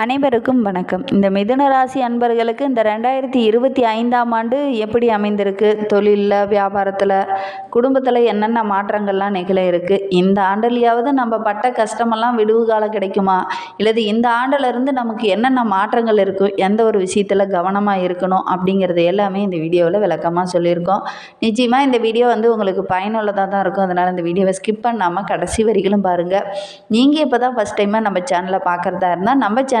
அனைவருக்கும் வணக்கம். இந்த மிதுன ராசி அன்பர்களுக்கு இந்த ரெண்டாயிரத்தி இருபத்தி ஐந்தாம் ஆண்டு எப்படி அமைந்திருக்கு? தொழிலில் வியாபாரத்தில் குடும்பத்தில் என்னென்ன மாற்றங்கள்லாம் நிகழ இருக்குது இந்த ஆண்டுலையாவது நம்ம பட்ட கஷ்டமெல்லாம் விடுவு காலம் கிடைக்குமா? இல்லது இந்த ஆண்டிலிருந்து நமக்கு என்னென்ன மாற்றங்கள் இருக்கும் எந்த ஒரு விஷயத்தில் கவனமாக இருக்கணும்? அப்படிங்கிறது எல்லாமே இந்த வீடியோவில் விளக்கமாக சொல்லியிருக்கோம். நிச்சயமாக இந்த வீடியோ வந்து உங்களுக்கு பயனுள்ளதாக தான் இருக்கும். அதனால் இந்த வீடியோவை ஸ்கிப் பண்ணாமல் கடைசி வரிகளும் பாருங்கள் நீங்கள் இப்போ தான் ஃபஸ்ட் டைமாக நம்ம சேனலை பார்க்குறதா இருந்தால் நம்ம சேனல்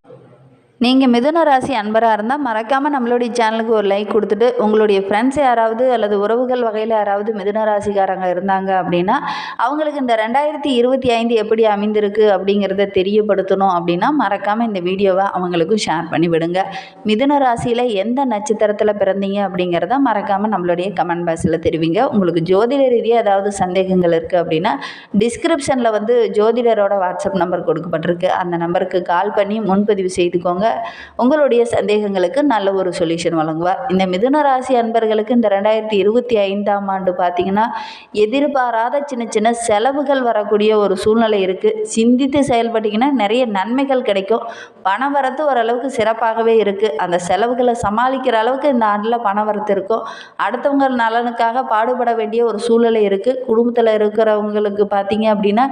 நீங்கள் மிதுன ராசி அன்பராக இருந்தால் மறக்காமல் நம்மளுடைய சேனலுக்கு ஒரு லைக் கொடுத்துட்டு உங்களுடைய ஃப்ரெண்ட்ஸ் யாராவது அல்லது உறவுகள் வகையில் யாராவது மிதுன ராசிக்காரங்க இருந்தாங்க அப்படின்னா அவங்களுக்கு இந்த ரெண்டாயிரத்தி இருபத்தி ஐந்து எப்படி அமைந்திருக்கு அப்படிங்கிறத தெரியப்படுத்தணும் அப்படின்னா மறக்காமல் இந்த வீடியோவை அவங்களுக்கும் ஷேர் பண்ணி விடுங்க. மிதுன ராசியில் எந்த நட்சத்திரத்தில் பிறந்தீங்க அப்படிங்கிறத மறக்காமல் நம்மளுடைய கமெண்ட் பாக்ஸில் தெரிவிங்க. உங்களுக்கு ஜோதிட ரீதியாக ஏதாவது சந்தேகங்கள் இருக்குது அப்படின்னா டிஸ்கிரிப்ஷனில் வந்து ஜோதிடரோட வாட்ஸ்அப் நம்பர் கொடுக்கப்பட்டிருக்கு. அந்த நம்பருக்கு கால் பண்ணி முன்பதிவு செய்துக்கோங்க. உங்களுடைய சந்தேகங்களுக்கு நல்ல ஒரு சொல்யூஷன் வழங்குவார். இந்த மிதுன ராசி அன்பர்களுக்கு இந்த ரெண்டாயிரத்தி இருபத்தி ஐந்தாம் ஆண்டு பார்த்திங்கன்னா எதிர்பாராத சின்ன சின்ன செலவுகள் வரக்கூடிய ஒரு சூழ்நிலை இருக்குது சிந்தித்து செயல்பட்டிங்கன்னா நிறைய நன்மைகள் கிடைக்கும். பண வரத்து ஓரளவுக்கு சிறப்பாகவே இருக்குது அந்த செலவுகளை சமாளிக்கிற அளவுக்கு இந்த ஆண்டில் பண வரத்து இருக்கும். அடுத்தவங்க நலனுக்காக பாடுபட வேண்டிய ஒரு சூழ்நிலை இருக்குது குடும்பத்தில் இருக்கிறவங்களுக்கு பார்த்தீங்க அப்படின்னா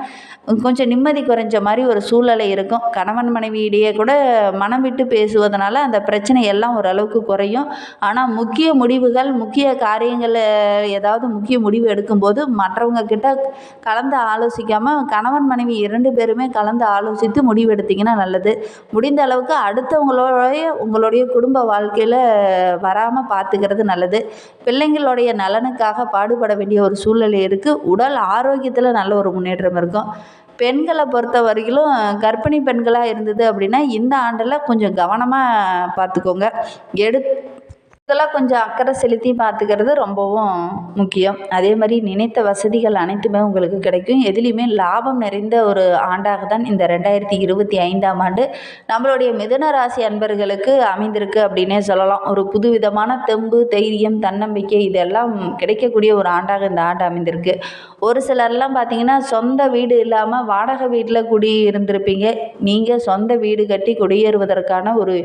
கொஞ்சம் நிம்மதி குறைஞ்ச மாதிரி ஒரு சூழ்நிலை இருக்கும். கணவன் மனைவியிடையே கூட மனம் விட்டு பேசுவதனால அந்த பிரச்சனை எல்லாம் ஓரளவுக்கு குறையும். ஆனால் முக்கிய முடிவுகள் முக்கிய காரியங்களில் ஏதாவது முக்கிய முடிவு எடுக்கும்போது மற்றவங்க கிட்ட கலந்து ஆலோசிக்காமல் கணவன் மனைவி இரண்டு பேருமே கலந்து ஆலோசித்து முடிவு எடுத்தீங்கன்னா நல்லது. முடிந்த அளவுக்கு அடுத்தவங்களோடைய உங்களுடைய குடும்ப வாழ்க்கையில் வராமல் பார்த்துக்கிறது நல்லது. பிள்ளைங்களுடைய நலனுக்காக பாடுபட வேண்டிய ஒரு சூழ்நிலை இருக்குது உடல் ஆரோக்கியத்தில் நல்ல ஒரு முன்னேற்றம் இருக்கும். பெண்களை பொறுத்த வரையிலும் கர்ப்பிணி பெண்களாக இருந்தது அப்படின்னா இந்த ஆண்டில் கொஞ்சம் கவனமாக பார்த்துக்கோங்க. எடுத் இதெல்லாம் கொஞ்சம் அக்கறை செலுத்தி பார்த்துக்கிறது ரொம்பவும் முக்கியம். அதே மாதிரி நினைத்த வசதிகள் அனைத்துமே உங்களுக்கு கிடைக்கும். எதுலேயுமே லாபம் நிறைந்த ஒரு ஆண்டாக தான் இந்த ரெண்டாயிரத்தி இருபத்தி ஐந்தாம் ஆண்டு நம்மளுடைய மிதன ராசி அன்பர்களுக்கு அமைந்திருக்கு அப்படின்னே சொல்லலாம். ஒரு புதுவிதமான தெம்பு தைரியம் தன்னம்பிக்கை இதெல்லாம் கிடைக்கக்கூடிய ஒரு ஆண்டாக இந்த ஆண்டு அமைந்திருக்கு. ஒரு சிலர்லாம் பார்த்தீங்கன்னா சொந்த வீடு இல்லாமல் வாடகை வீட்டில் குடி இருந்திருப்பீங்க. நீங்கள் சொந்த வீடு கட்டி குடியேறுவதற்கான ஒரு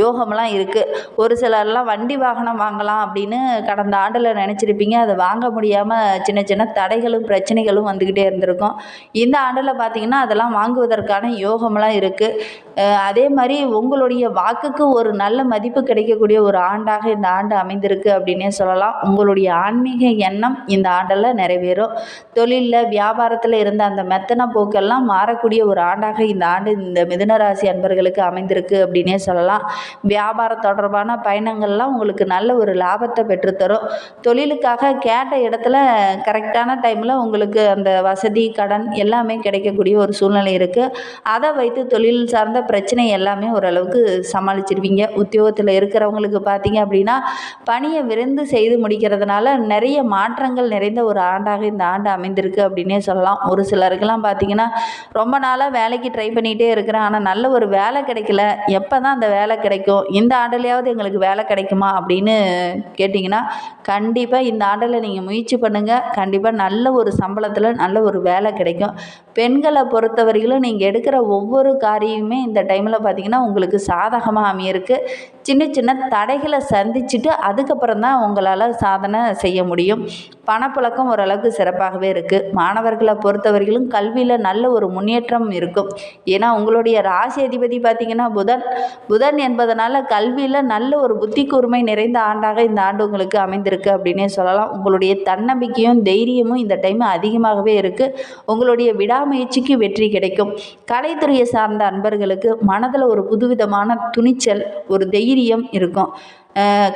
யோகம்லாம் இருக்குது ஒரு சிலர்லாம் வண்டி வாகனம் வாங்கலாம் அப்படின்னு கடந்த ஆண்டில் நினச்சிருப்பீங்க. அதை வாங்க முடியாமல் சின்ன சின்ன தடைகளும் பிரச்சனைகளும் வந்துக்கிட்டே இருந்திருக்கும். இந்த ஆண்டில் பார்த்தீங்கன்னா அதெல்லாம் வாங்குவதற்கான யோகமெல்லாம் இருக்குது அதே மாதிரி உங்களுடைய வாக்குக்கு ஒரு நல்ல மதிப்பு கிடைக்கக்கூடிய ஒரு ஆண்டாக இந்த ஆண்டு அமைந்திருக்கு அப்படின்னே சொல்லலாம். உங்களுடைய ஆன்மீக எண்ணம் இந்த ஆண்டில் நிறைவேறும். தொழிலில் வியாபாரத்தில் இருந்த அந்த மெத்தன போக்கெல்லாம் மாறக்கூடிய ஒரு ஆண்டாக இந்த ஆண்டு இந்த மிதுனராசி அன்பர்களுக்கு அமைந்திருக்கு அப்படின்னே சொல்லலாம். வியாபாரம் தொடர்பான பயணங்கள்லாம் உங்களுக்கு நல்ல ஒரு லாபத்தை பெற்றுத்தரும். தொழிலுக்காக கேட்ட இடத்துல கரெக்டான டைமில் உங்களுக்கு அந்த வசதி கடன் எல்லாமே கிடைக்கக்கூடிய ஒரு சூழ்நிலை இருக்குது அதை வைத்து தொழில் சார்ந்த பிரச்சனை எல்லாமே ஓரளவுக்கு சமாளிச்சிருவீங்க. உத்தியோகத்தில் இருக்கிறவங்களுக்கு பார்த்தீங்க அப்படின்னா பணியை விரைந்து செய்து முடிக்கிறதுனால நிறைய மாற்றங்கள் நிறைந்த ஒரு ஆண்டாக இந்த ஆண்டு அமைந்திருக்கு அப்படின்னே சொல்லலாம். ஒரு சிலருக்கெல்லாம் பார்த்தீங்கன்னா ரொம்ப நாளாக வேலைக்கு ட்ரை பண்ணிகிட்டே இருக்கிறேன். ஆனால் நல்ல ஒரு வேலை கிடைக்கல. எப்போ தான் அந்த வேலை கிடைக்கும்? இந்த ஆண்டுலேயாவது எங்களுக்கு வேலை கிடைக்குமா? அப்படின்னு கேட்டிங்கன்னா கண்டிப்பாக இந்த ஆண்டில் நீங்கள் முயற்சி பண்ணுங்கள் கண்டிப்பாக நல்ல ஒரு சம்பளத்தில் நல்ல ஒரு வேலை கிடைக்கும். பெண்களை பொறுத்தவரையிலும் நீங்கள் எடுக்கிற ஒவ்வொரு காரியமுமே இந்த டைமில் பார்த்திங்கன்னா உங்களுக்கு சாதகமாக அமையிருக்கு. சின்ன சின்ன தடைகளை சந்திச்சுட்டு அதுக்கப்புறம் தான் உங்களால் சாதனை செய்ய முடியும். பணப்புழக்கம் ஓரளவுக்கு சிறப்பாகவே இருக்குது மாணவர்களை பொறுத்தவரையிலும் கல்வியில் நல்ல ஒரு முன்னேற்றம் இருக்கும். ஏன்னா உங்களுடைய ராசி அதிபதி பார்த்திங்கன்னா புதன். புதன் என்பதனால் கல்வியில் நல்ல ஒரு புத்தி கூர்மை நிறைந்த ஆண்டாக இந்த ஆண்டு உங்களுக்கு அமைந்திருக்கு. அப்படின்னே சொல்லலாம். உங்களுடைய தன்னம்பிக்கையும் தைரியமும் இந்த டைம் அதிகமாகவே இருக்குது உங்களுடைய விடாமுயற்சிக்கு வெற்றி கிடைக்கும். கலைத்துறையை சார்ந்த அன்பர்களுக்கு மனதில் ஒரு புதுவிதமான துணிச்சல் ஒரு தைரியம் இருக்கும்.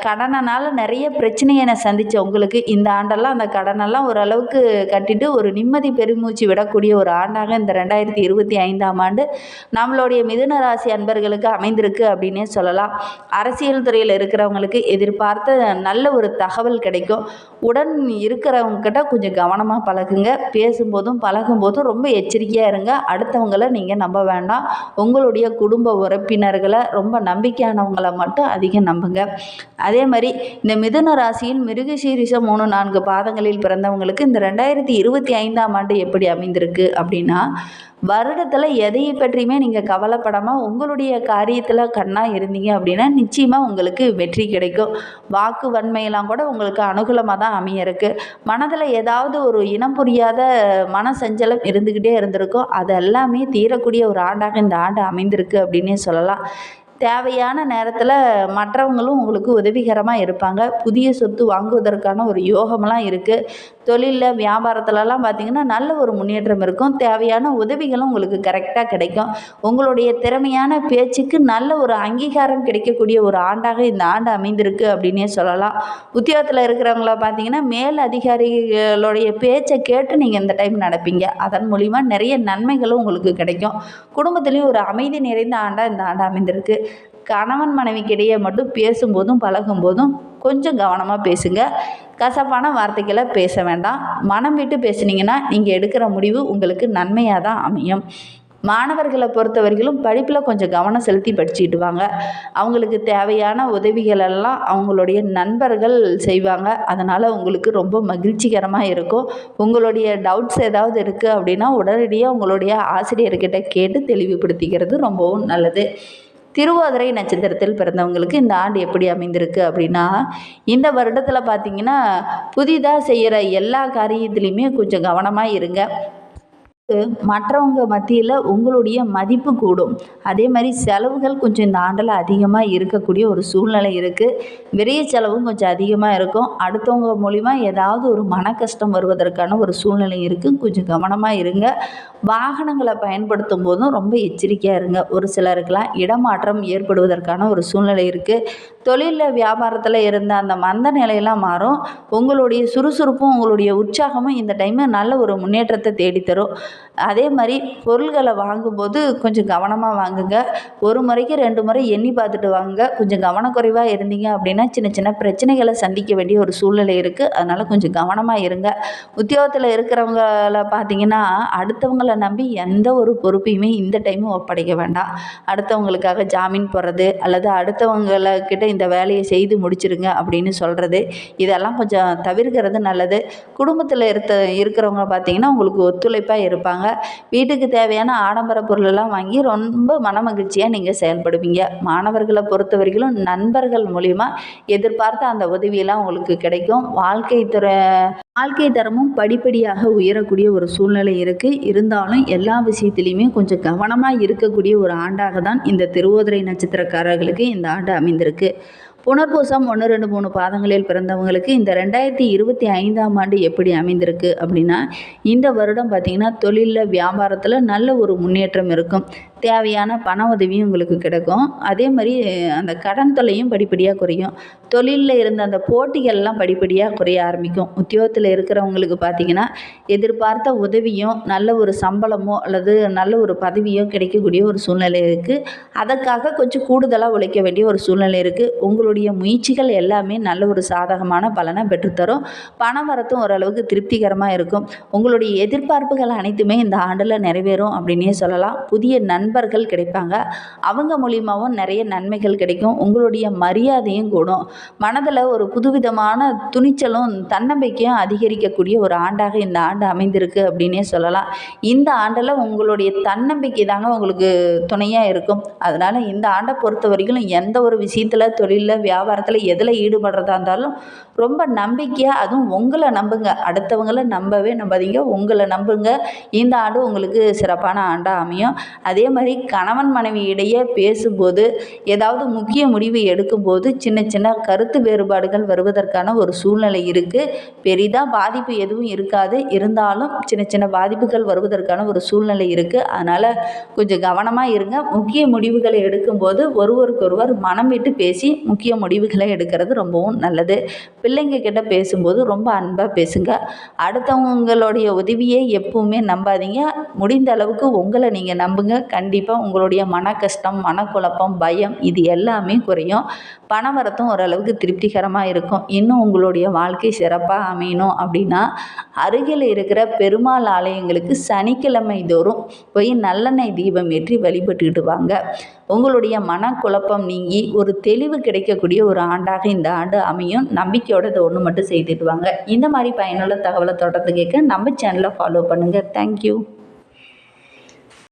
கடனால் நிறைய பிரச்சனையை நான் சந்தித்த உங்களுக்கு இந்த ஆண்டெல்லாம் அந்த கடனெல்லாம் ஓரளவுக்கு கட்டிட்டு ஒரு நிம்மதி பெருமூச்சு விடக்கூடிய ஒரு ஆண்டாக இந்த ரெண்டாயிரத்தி இருபத்தி ஐந்தாம் ஆண்டு நம்மளுடைய மிதுன ராசி அன்பர்களுக்கு அமைந்திருக்கு அப்படின்னே சொல்லலாம். அரசியல் துறையில் இருக்கிறவங்களுக்கு எதிர்பார்த்த நல்ல ஒரு தகவல் கிடைக்கும். உடன் இருக்கிறவங்கக்கிட்ட கொஞ்சம் கவனமாக பழகுங்க. பேசும்போதும் பழகும்போதும் ரொம்ப எச்சரிக்கையாக இருங்க. அடுத்தவங்களை நீங்கள் நம்ப வேண்டாம். உங்களுடைய குடும்ப உறுப்பினர்களை ரொம்ப நம்பிக்கையானவங்களை மட்டும் அதிகம் நம்புங்க. அதே மாதிரி இந்த மிதுன ராசியில் மிருகசீரிஷம் மூணு நான்கு பாதங்களில் பிறந்தவங்களுக்கு இந்த ரெண்டாயிரத்தி இருபத்தி ஐந்தாம் ஆண்டு எப்படி அமைந்திருக்கு அப்படின்னா வருடத்தில் எதையை பற்றியுமே நீங்கள் கவலைப்படாமல் உங்களுடைய காரியத்தில் கண்ணாக இருந்தீங்க அப்படின்னா நிச்சயமாக உங்களுக்கு வெற்றி கிடைக்கும். வாக்கு வன்மையெல்லாம் கூட உங்களுக்கு அனுகூலமாக தான் அமைய இருக்குது மனதில் ஏதாவது ஒரு இனம் புரியாத மன சஞ்சலம் இருந்துக்கிட்டே இருந்திருக்கும். அது எல்லாமே தீரக்கூடிய ஒரு ஆண்டாக இந்த ஆண்டு அமைந்திருக்கு அப்படின்னே சொல்லலாம். தேவையான நேரத்தில் மற்றவங்களும் உங்களுக்கு உதவிகரமாக இருப்பாங்க. புதிய சொத்து வாங்குவதற்கான ஒரு யோகமெல்லாம் இருக்குது தொழிலில் வியாபாரத்துலலாம் பார்த்திங்கன்னா நல்ல ஒரு முன்னேற்றம் இருக்கும். தேவையான உதவிகளும் உங்களுக்கு கரெக்டாக கிடைக்கும். உங்களுடைய திறமையான பேச்சுக்கு நல்ல ஒரு அங்கீகாரம் கிடைக்கக்கூடிய ஒரு ஆண்டாக இந்த ஆண்டு அமைந்திருக்கு அப்படின்னே சொல்லலாம். உத்தியோகத்தில் இருக்கிறவங்கள பார்த்தீங்கன்னா மேல் அதிகாரிகளுடைய பேச்சை கேட்டு நீங்கள் இந்த டைம் நடப்பீங்க. அதன் மூலிமா நிறைய நன்மைகளும் உங்களுக்கு கிடைக்கும். குடும்பத்துலேயும் ஒரு அமைதி நிறைந்த ஆண்டாக இந்த ஆண்டு அமைந்திருக்கு. கணவன் மனைவிக்கிடையே மட்டும் பேசும்போதும் பழகும்போதும் கொஞ்சம் கவனமாக பேசுங்க. கசப்பான வார்த்தைகளை பேச வேண்டாம். மனம் விட்டு பேசுனீங்கன்னா நீங்கள் எடுக்கிற முடிவு உங்களுக்கு நன்மையாக தான் அமையும். மாணவர்களை பொறுத்தவரையிலும் படிப்பில் கொஞ்சம் கவனம் செலுத்தி படிச்சுட்டு வாங்க. அவங்களுக்கு தேவையான உதவிகள் எல்லாம் அவங்களுடைய நண்பர்கள் செய்வாங்க. அதனால் உங்களுக்கு ரொம்ப மகிழ்ச்சிகரமாக இருக்கும். உங்களுடைய டவுட்ஸ் ஏதாவது இருக்குது அப்படின்னா உடனடியாக உங்களுடைய ஆசிரியர்கிட்ட கேட்டு தெளிவுபடுத்திக்கிறது ரொம்பவும் நல்லது. திருவாதிரை நட்சத்திரத்தில் பிறந்தவங்களுக்கு இந்த ஆண்டு எப்படி அமைந்திருக்கு அப்படின்னா இந்த வருடத்தில் பார்த்தீங்கன்னா புதிதாக செய்கிற எல்லா காரியத்துலேயுமே கொஞ்சம் கவனமாக இருங்க. மற்றவங்க மத்தியில் உங்களுடைய மதிப்பு கூடும். அதே மாதிரி செலவுகள் கொஞ்சம் இந்த ஆண்டில் அதிகமாக இருக்கக்கூடிய ஒரு சூழ்நிலை இருக்குது விரைய செலவும் கொஞ்சம் அதிகமாக இருக்கும். அடுத்தவங்க மூலிமா ஏதாவது ஒரு மன கஷ்டம் வருவதற்கான ஒரு சூழ்நிலை இருக்குது கொஞ்சம் கவனமாக இருங்க. வாகனங்களை பயன்படுத்தும் போதும் ரொம்ப எச்சரிக்கையாக இருங்க. ஒரு சிலருக்கெல்லாம் இடமாற்றம் ஏற்படுவதற்கான ஒரு சூழ்நிலை இருக்குது தொழிலில் வியாபாரத்தில் இருந்த அந்த மந்த நிலையெல்லாம் மாறும். உங்களுடைய சுறுசுறுப்பும் உங்களுடைய உற்சாகமும் இந்த டைமு நல்ல ஒரு முன்னேற்றத்தை தேடித்தரும். அதே மாதிரி பொருள்களை வாங்கும்போது கொஞ்சம் கவனமாக வாங்குங்க. ஒரு முறைக்கு ரெண்டு முறை எண்ணி பார்த்துட்டு வாங்குங்க. கொஞ்சம் கவனக்குறைவாக இருந்தீங்க அப்படின்னா சின்ன சின்ன பிரச்சனைகளை சந்திக்க வேண்டிய ஒரு சூழ்நிலை இருக்குது அதனால் கொஞ்சம் கவனமாக இருங்க. உத்தியோகத்தில் இருக்கிறவங்கள பார்த்தீங்கன்னா அடுத்தவங்களை நம்பி எந்த ஒரு பொறுப்பையுமே இந்த டைமும் ஒப்படைக்க வேண்டாம். அடுத்தவங்களுக்காக ஜாமீன் போடுறது அல்லது அடுத்தவங்கக்கிட்ட இந்த வேலையை செய்து முடிச்சிருங்க அப்படின்னு சொல்கிறது இதெல்லாம் கொஞ்சம் தவிர்க்கிறது நல்லது. குடும்பத்தில் இருக்க இருக்கிறவங்க பார்த்தீங்கன்னா உங்களுக்கு ஒத்துழைப்பாக இருப்பாங்க. வீட்டுக்கு தேவையான ஆடம்பர பொருளெல்லாம் வாங்கி ரொம்ப மனமகிழ்ச்சியாக நீங்கள் செயல்படுவீங்க. மாணவர்களை பொறுத்த வரைக்கும் நண்பர்கள் மூலிமா எதிர்பார்த்த அந்த உதவியெல்லாம் உங்களுக்கு கிடைக்கும். வாழ்க்கை துறை வாழ்க்கை தரமும் படிப்படியாக உயரக்கூடிய ஒரு சூழ்நிலை இருக்குது இருந்தாலும் எல்லா விஷயத்துலையுமே கொஞ்சம் கவனமாக இருக்கக்கூடிய ஒரு ஆண்டாக தான் இந்த திருவோதிரை நட்சத்திரக்காரர்களுக்கு இந்த ஆண்டு அமைந்திருக்கு. புனர்பூசம் ஒன்று ரெண்டு மூணு பாதங்களில் பிறந்தவங்களுக்கு இந்த ரெண்டாயிரத்தி இருபத்தி ஐந்தாம் ஆண்டு எப்படி அமைந்திருக்கு அப்படின்னா இந்த வருடம் பார்த்திங்கன்னா தொழிலில் வியாபாரத்தில் நல்ல ஒரு முன்னேற்றம் இருக்கும். தேவையான பண உதவியும் உங்களுக்கு கிடைக்கும். அதே மாதிரி அந்த கடன் தொல்லையும் படிப்படியாக குறையும். தொழிலில் இருந்த அந்த போட்டிகள்லாம் படிப்படியாக குறைய ஆரம்பிக்கும். உத்தியோகத்தில் இருக்கிறவங்களுக்கு பார்த்திங்கன்னா எதிர்பார்த்த உதவியும் நல்ல ஒரு சம்பளமோ அல்லது நல்ல ஒரு பதவியோ கிடைக்கக்கூடிய ஒரு சூழ்நிலை இருக்குது அதற்காக கொஞ்சம் கூடுதலாக உழைக்க வேண்டிய ஒரு சூழ்நிலை இருக்குது உங்களுடைய முயற்சிகள் எல்லாமே நல்ல ஒரு சாதகமான பலனை பெற்றுத்தரும். பண வரத்தும் ஓரளவுக்கு திருப்திகரமாக இருக்கும். உங்களுடைய எதிர்பார்ப்புகள் அனைத்துமே இந்த ஆண்டில் நிறைவேறும் அப்படின்னே சொல்லலாம். புதிய நண்பர்கள் கிடைப்பாங்க. அவங்க மூலியமாகவும் நிறைய நன்மைகள் கிடைக்கும். உங்களுடைய மரியாதையும் கூடும். மனதில் ஒரு புதுவிதமான துணிச்சலும் தன்னம்பிக்கையும் அதிகரிக்கக்கூடிய ஒரு ஆண்டாக இந்த ஆண்டு அமைந்திருக்கு அப்படின்னே சொல்லலாம். இந்த ஆண்டில் உங்களுடைய தன்னம்பிக்கை தாங்க உங்களுக்கு துணையாக இருக்கும். அதனால் இந்த ஆண்டை பொறுத்த வரைக்கும் எந்த ஒரு விஷயத்தில் தொழிலில் வியாபாரத்தில் எதில் ஈடுபடுறதா இருந்தாலும் ரொம்ப நம்பிக்கையாக அதுவும் உங்களை நம்புங்க. அடுத்தவங்களை நம்பவே நம்பாதீங்க. உங்களை நம்புங்க. இந்த ஆண்டு உங்களுக்கு சிறப்பான ஆண்டாக அமையும். அதே மாதிரி கணவன் மனைவி இடையே பேசும்போது ஏதாவது முக்கிய முடிவு எடுக்கும்போது சின்ன சின்ன கருத்து வேறுபாடுகள் வருவதற்கான ஒரு சூழ்நிலை இருக்குது பெரிதாக பாதிப்பு எதுவும் இருக்காது. இருந்தாலும் சின்ன சின்ன பாதிப்புகள் வருவதற்கான ஒரு சூழ்நிலை இருக்குது அதனால் கொஞ்சம் கவனமாக இருங்க. முக்கிய முடிவுகளை எடுக்கும்போது ஒருவருக்கொருவர் மனம் விட்டு பேசி முக்கிய முடிவுகளை எடுக்கிறது ரொம்பவும் நல்லது. பிள்ளைங்க கிட்ட பேசும்போது ரொம்ப அன்பாக பேசுங்க. அடுத்தவங்களுடைய உதவியை எப்பவுமே நம்பாதீங்க. முடிந்த அளவுக்கு உங்களை நீங்கள் நம்புங்க. கண்டிப்பாக கண்டிப்பாக உங்களுடைய மன கஷ்டம் மனக்குழப்பம் பயம் இது எல்லாமே குறையும். பணவரத்தும் ஓரளவுக்கு திருப்திகரமாக இருக்கும். இன்னும் உங்களுடைய வாழ்க்கை சிறப்பாக அமையணும் அப்படின்னா அருகில் இருக்கிற பெருமாள் ஆலயங்களுக்கு சனிக்கிழமை தோறும் போய் நல்லெண்ணெய் தீபம் ஏற்றி வழிபட்டுக்கிட்டு வாங்க. உங்களுடைய மனக்குழப்பம் நீங்கி ஒரு தெளிவு கிடைக்கக்கூடிய ஒரு ஆண்டாக இந்த ஆண்டு அமையும். நம்பிக்கையோட இதை ஒன்று மட்டும் செய்துட்டு வாங்க. இந்த மாதிரி பயனுள்ள தகவலை தொடர்ந்து கேட்க நம்ம சேனலை ஃபாலோ பண்ணுங்கள் தேங்க்யூ